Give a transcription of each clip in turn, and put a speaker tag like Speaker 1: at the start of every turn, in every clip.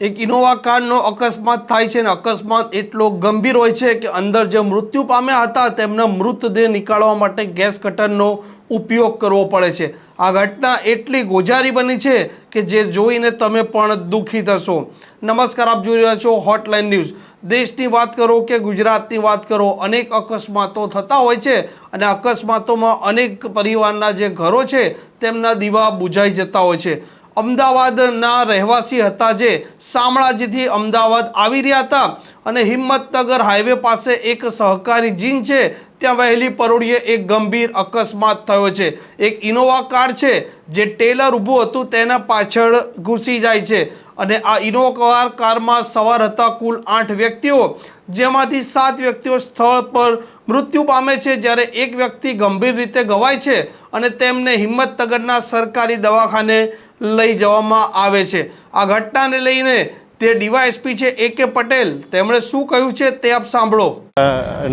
Speaker 1: એક ઇનોવા કારનો અકસ્માત થાય છે અને અકસ્માત એટલો ગંભીર હોય છે કે અંદર જે મૃત્યુ પામ્યા હતા તેમના મૃતદેહ નીકાળવા માટે ગેસ કટરનો ઉપયોગ કરવો પડે છે. આ ઘટના એટલી ગોજારી બની છે કે જે જોઈને તમે પણ દુઃખી થશો. નમસ્કાર, આપ જોઈ રહ્યા છો હોટલાઇન ન્યૂઝ દેશની વાત કરો કે ગુજરાતની વાત કરો, અનેક અકસ્માતો થતા હોય છે અને અકસ્માતોમાં અનેક પરિવારના જે ઘરો છે તેમના દીવા બુઝાઈ જતા હોય છે. અમદાવાદના રહેવાસી હતા જે શામળાજીથી અમદાવાદ આવી રહ્યા હતા. અને હિંમતનગર હાઈવે પાસે એક સહકારી જીન છે. ત્યાં વહેલી પરોળીએ એક ગંભીર અકસ્માત થયો છે. એક ઇનોવા કાર છે જે ટેલર ઊભું હતું તેના પાછળ ઘૂસી જાય છે. અને આ ઇનોવા કારમાં સવાર હતા કુલ આઠ વ્યક્તિઓ, જેમાંથી સાત વ્યક્તિઓ સ્થળ પર મૃત્યુ પામે છે, જ્યારે એક વ્યક્તિ ગંભીર રીતે ઘવાય છે. અને તેમને હિંમતનગરના સરકારી દવાખાને લઈ જવામાં આવે છે. આ ઘટનાને લઈને તે ડીવાયએસપી છે એ કે પટેલ, તેમણે શું કહ્યું છે તે આપ સાંભળો.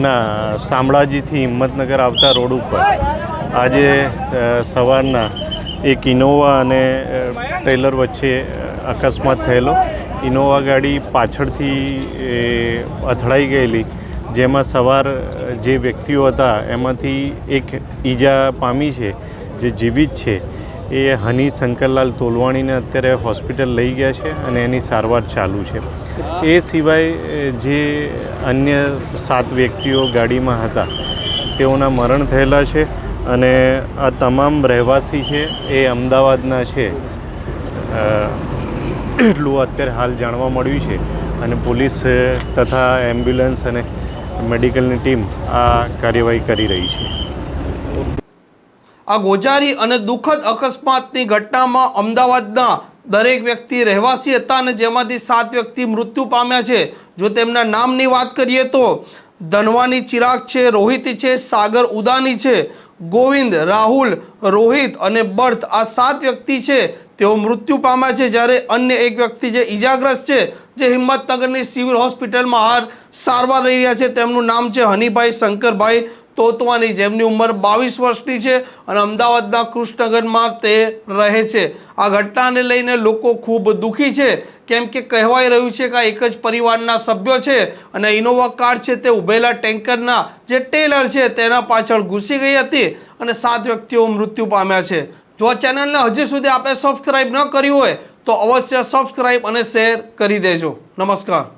Speaker 2: ના, શામળાજીથી હિંમતનગર આવતા રોડ ઉપર આજે સવારના એક ઇનોવા અને ટ્રેલર વચ્ચે અકસ્માત થયેલો. ઇનોવા ગાડી પાછળથી અથડાઈ ગયેલી, જેમાં સવાર, જે વ્યક્તિઓ હતા, એમાંથી એક ઈજા પામી છે, જે જીવિત છે. એ હની શંકરલાલ તોલવાણીને અત્યારે હોસ્પિટલ લઈ ગયા છે અને એની સારવાર ચાલુ છે. એ સિવાય જે અન્ય સાત વ્યક્તિઓ ગાડીમાં હતા, તેઓના મરણ થયેલા છે અને આ તમામ રહેવાસી છે, એ અમદાવાદના છે. એટલું અત્યારે હાલ જાણવા મળ્યું છે અને પોલીસ, તથા એમ્બ્યુલન્સ અને મેડિકલની ટીમ આ કાર્યવાહી કરી રહી છે.
Speaker 1: આ ગોજારી અને દુઃખદ અકસ્માતની ઘટનામાં અમદાવાદના દરેક વ્યક્તિ રહેવાસી હતા અને જેમાંથી સાત વ્યક્તિ મૃત્યુ પામ્યા છે. જો તેમના નામની વાત કરીએ તો ધનવાની ચિરાગ છે, રોહિત છે, સાગર ઉદાની છે, ગોવિંદ, રાહુલ, રોહિત અને બર્થ આ સાત વ્યક્તિ છે, તેઓ મૃત્યુ પામ્યા છે. જ્યારે અન્ય એક વ્યક્તિ જે ઈજાગ્રસ્ત છે, જે હિંમતનગરની સિવિલ હોસ્પિટલમાં હાર સારવાર રહી રહ્યા છે, તેમનું નામ છે હનીભાઈ શંકરભાઈ તોતવાની, જેમની ઉંમર બાવીસ વર્ષની છે અને અમદાવાદના કૃષ્ણનગરમાં તે રહે છે. આ ઘટનાને લઈને લોકો ખૂબ દુઃખી છે. કેમ કે કહેવાય રહ્યું છે કે આ એક જ પરિવારના સભ્યો છે અને ઇનોવા કાર છે તે ઉભેલા ટેન્કરના જે ટેલર છે તેના પાછળ ઘૂસી ગઈ હતી અને સાત વ્યક્તિઓ મૃત્યુ પામ્યા છે. જો આ ચેનલને હજી સુધી આપણે સબસ્ક્રાઈબ ન કરી હોય તો અવશ્ય સબસ્ક્રાઈબ અને શેર કરી દેજો. નમસ્કાર.